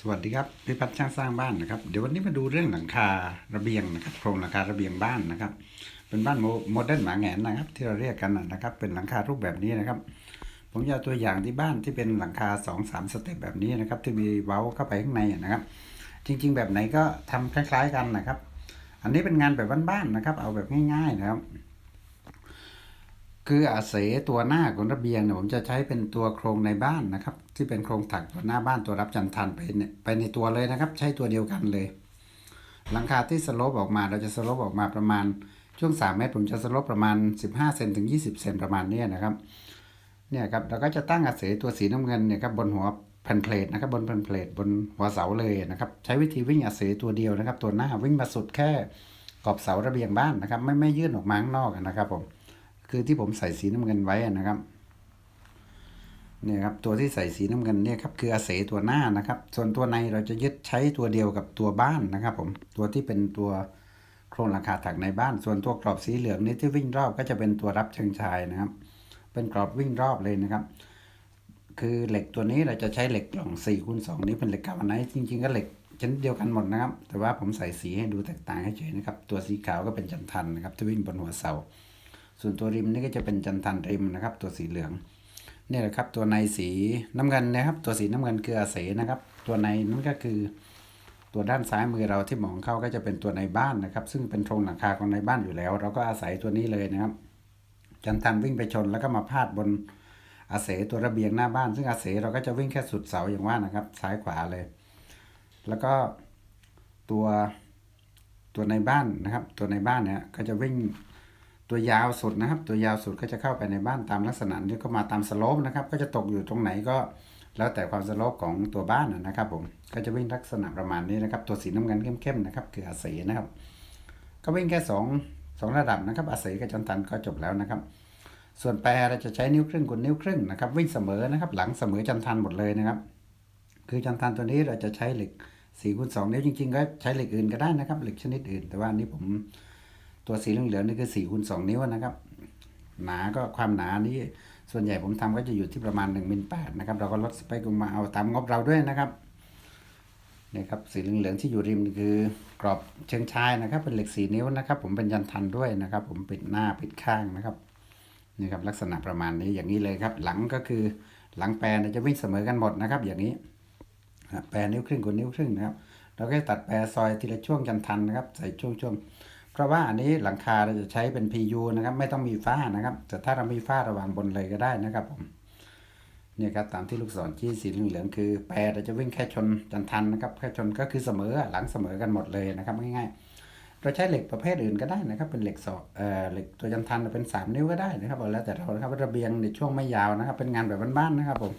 สวัสดีครับพิพัฒน์ช่างสร้างบ้านนะครับ เดี๋ยววันนี้มาดูเรื่องหลังคาระเบียงนะครับ โครงหลังคาระเบียงบ้านนะครับ เป็นบ้านโมเดิร์นหมาแหงนนะครับ ที่เราเรียกกันนะครับ เป็นหลังคารูปแบบนี้นะครับ ผมจะตัวอย่างที่บ้านที่เป็นหลังคา2อสามสเต็ปแบบนี้นะครับ ที่มีเว้าเข้าไปข้างในนะครับ จริง ๆ แบบไหนก็ทำคล้าย ๆ กันนะครับ อันนี้เป็นงานแบบบ้านๆนะครับ เอาแบบง่ายๆนะครับ คืออาเสตัวหน้าของระเบียงเนี่ยผมจะใช้เป็นตัวโครงในบ้านนะครับ ที่เป็นโครงถักตัวหน้าบ้านตัวรับจันทันไปเนี่ยไปในตัวเลยนะครับ ใช้ตัวเดียวกันเลย หลังคาที่สลปออกมาเราจะสลปออกมาประมาณช่วง 3 เมตร ผมจะสลปประมาณ 15เซนถึง 20เซนประมาณนี้นะครับเนี่ยครับเราก็จะตั้งอาเสตัวสีน้ำเงินเนี่ยครับบนหัวแผ่นเพลทนะครับบนแผ่นเพลทบนหัวเสาเลยนะครับ ใช้วิธีวิ่งอาเสตัวเดียวนะครับ ตัวหน้าวิ่งมาสุดแค่ขอบเสาระเบียงบ้านนะครับ ไม่ไม่ยื่นออกมาข้างนอกนะครับผม คือที่ผมใส่สีน้ำเงินไว้นะครับเนี่ยครับตัวที่ใส่สีน้ำเงินเนี่ยครับคืออาเสตัวหน้านะครับ ส่วนตัวในเราจะยึดใช้ตัวเดียวกับตัวบ้านนะครับผมตัวที่เป็นตัวโครงหลังคาถักในบ้าน ส่วนตัวกรอบสีเหลืองนี้ที่วิ่งรอบก็จะเป็นตัวรับเชิงชายนะครับ เป็นกรอบวิ่งรอบเลยนะครับ คือเหล็กตัวนี้เราจะใช้เหล็กกล่อง4คูณ2นี้เป็นเหล็กกาวไนท์จริง ๆ ก็เหล็กชนิดเดียวกันหมดนะครับ แต่ว่าผมใส่สีให้ดูแตกต่างให้เฉยนะครับ ตัวสีขาวก็เป็นจันทันนะครับที่วิ่งบนหัวเสา ส่วนตัวริมนี่ก็จะเป็นจันทันริมนะครับ ตัวสีเหลืองนี่แหละครับ ตัวในสีน้ำเงินนะครับ ตัวสีน้ำเงินคืออาเสนะครับ ตัวในนั่นก็คือ ตัวด้านซ้ายมือเราที่มองเข้าก็จะเป็นตัวในบ้านนะครับ ซึ่งเป็นโครงหลังคาของในบ้านอยู่แล้ว เราก็อาศัยตัวนี้เลยนะครับ จันทันวิ่งไปชนแล้วก็มาพาดบนอาเสตัวระเบียงหน้าบ้าน ซึ่งอาเสเราก็จะวิ่งแค่สุดเสาอย่างว่านะครับ ซ้ายขวาเลย แล้วก็ตัวตัวในบ้านนะครับ ตัวในบ้านเนี่ยก็จะวิ่ง ตัวยาวสุดนะครับ ตัวยาวสุดก็จะเข้าไปในบ้านตามลักษณะที่ก็มาตามสโลปนะครับ ก็จะตกอยู่ตรงไหนก็แล้วแต่ความสโลปของตัวบ้านนะครับ ผมก็จะวิ่งลักษณะประมาณนี้นะครับ ตัวสีน้ำเงินเข้มๆนะครับคืออาเสนะครับ ก็วิ่งแค่สองสองระดับนะครับ อาเสกับจันทันก็จบแล้วนะครับ ส่วนแปรเราจะใช้นิ้วครึ่งกุนนิ้วครึ่งนะครับ วิ่งเสมอนะครับ หลังเสมอจันทันหมดเลยนะครับ คือจันทันตัวนี้เราจะใช้เหล็กสี่คูณสองนิ้วจริงๆ ก็ใช้เหล็กอื่นก็ได้นะครับเหล็กชนิดอื่น แต่ว่านนี้ผม ตัวสีเหลืองๆนี่คือ4คูณ2นิ้วนะครับ หนาก็ความหนานี้ส่วนใหญ่ผมทำก็จะอยู่ที่ประมาณ1มิลแปดนะครับ เราก็ลดสเปคลงมาเอาตามงบเราด้วยนะครับนี่ครับสีเหลืองๆที่อยู่ริมคือกรอบเชิงชายนะครับ เป็นเหล็กสีนิ้วนะครับ ผมเป็นยันทันด้วยนะครับ ผมปิดหน้าปิดข้างนะครับนี่ครับลักษณะประมาณนี้อย่างนี้เลยครับ หลังก็คือหลังแปรจะวิ่งเสมอกันหมดนะครับ อย่างนี้แปรนิ้วครึ่งกับนิ้วครึ่งนะครับ เราก็ตัดแปรซอยทีละช่วงจันทันนะครับ ใส่ช่วงๆ เพราะว่าอันนี้หลังคาเราจะใช้เป็น PU นะครับไม่ต้องมีฝ้านะครับ แต่ถ้าเรามีฝ้าระหว่างบนเลยก็ได้นะครับผมเนี่ยครับตามที่ลูกศรชี้สีเหลืองคือแปรเราจะวิ่งแค่ชนจันทันนะครับแค่ชนก็คือเสมอหลังเสมอกันหมดเลยนะครับง่ายๆเราใช้เหล็กประเภทอื่นก็ได้นะครับ เป็นเหล็กสอเอ่อเหล็กตัวจันทันเป็นสามนิ้วก็ได้นะครับเอาแล้วแต่เรานะครับระเบียงในช่วงไม่ยาวนะครับ เป็นงานแบบบ้านๆนะครับผม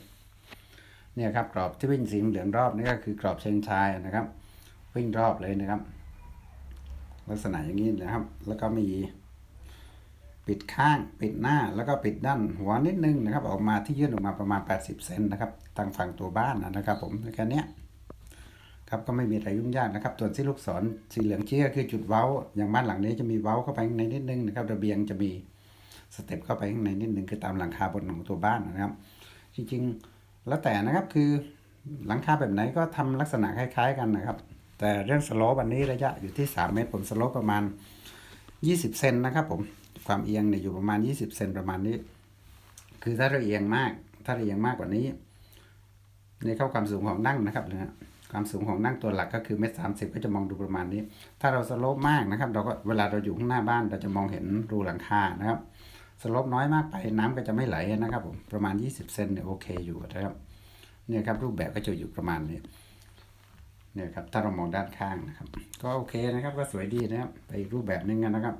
เนี่ยครับกรอบที่วิ่งสีเหลืองรอบนี่ก็คือกรอบเชิงชายนะครับ วิ่งรอบเลยนะครับ ลักษณะอย่างนี้นะครับ แล้วก็มีปิดข้างปิดหน้าแล้วก็ปิดด้านหัวนิดนึงนะครับ ออกมาที่ยื่นออกมาประมาณ 80 เซนนะครับทางฝั่งตัวบ้านนะครับ ผมแค่นี้ครับก็ไม่มีอะไรยุ่งยากนะครับส่วนที่ลูกศรสีเหลืองชี้ก็คือจุดเว้า อย่างบ้านหลังนี้จะมีเว้าเข้าไปข้างในนิดนึงนะครับระเบียงจะมีสเต็ปเข้าไปข้างในนิดนึงคือตามหลังคาบนของตัวบ้านนะครับ จริงๆ แล้วแต่นะครับคือหลังคาแบบไหนก็ทำลักษณะคล้าย ๆ กันนะครับ แต่เรื่องสโลปอันนี้ระยะอยู่ที่ 3 เมตร ผมสโลปประมาณ 20 เซนนะครับผมความเอียงเนี่ยอยู่ประมาณ 20 เซนประมาณนี้ คือถ้าเราเอียงมาก ถ้าเราเอียงมากกว่านี้ในเข้าความสูงของนั่งนะครับนะความสูงของนั่งตัวหลักก็คือเมตรสามสิบก็จะมองดูประมาณนี้ ถ้าเราสโลปมากนะครับ เราก็เวลาเราอยู่ข้างหน้าบ้านเราจะมองเห็นรูหลังคานะครับสโลปน้อยมากไปน้ำก็จะไม่ไหลนะครับผมประมาณ 20 เซนเนี่ยโอเคอยู่นะครับเนี่ยครับรูปแบบก็จะอยู่ประมาณนี้ เนี่ยครับถ้าเรามองด้านข้างนะครับ ก็โอเคนะครับก็สวยดีนะครับไปอีกรูปแบบหนึงกันนะครับ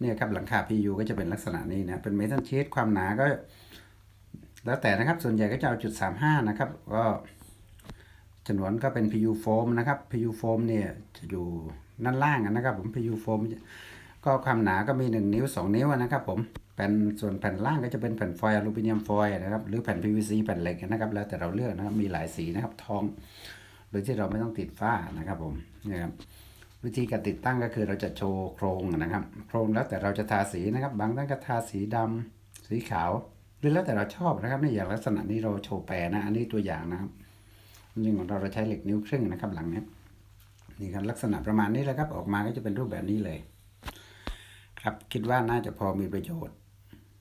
เนี่ยครับหลังคา PU ก็จะเป็นลักษณะนี้นะเป็นเมทัลชีตความหนาก็ แล้วแต่นะครับส่วนใหญ่ก็จะเอาจุด35นะครับก็ฉนวนก็เป็น PU foam นะครับ PU foam เนี่ยจะอยู่ด้านล่างนะครับ ผม PU foam ก็ความหนาก็มี 1 นิ้ว 2 นิ้วนะครับ ผมแผ่นส่วนแผ่นล่างก็จะเป็นแผ่นฟอยล์อลูมิเนียมฟอยล์นะครับหรือแผ่น PVC แผ่นเหล็กนะครับ แล้วแต่เราเลือกนะครับมีหลายสีนะครับทอง โดยที่เราไม่ต้องติดฝ้านะครับผมนี่ครับวิธีการติดตั้งก็คือเราจะโชว์โครงนะครับ โครงแล้วแต่เราจะทาสีนะครับ บางท่านก็ทาสีดำสีขาวหรือแล้วแต่เราชอบนะครับนี่อย่างลักษณะนี้เราโชว์แปรนะอันนี้ตัวอย่างนะครับจริงของเราเราใช้เหล็กนิ้วครึ่งนะครับหลังเนี้ยนี่ครับลักษณะประมาณนี้แหละครับออกมาก็จะเป็นรูปแบบนี้เลย ครับคิดว่าน่าจะพอมีประโยชน์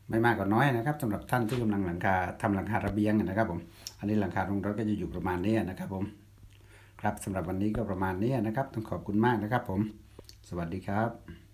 ไม่มากก็น้อยนะครับสำหรับท่านที่กำลังหลังคาทำหลังคาระเบียงนะครับผมอันนี้หลังคาโรงรถก็จะอยู่ประมาณนี้นะครับผม ครับสำหรับวันนี้ก็ประมาณนี้นะครับ ต้องขอบคุณมากนะครับผม สวัสดีครับ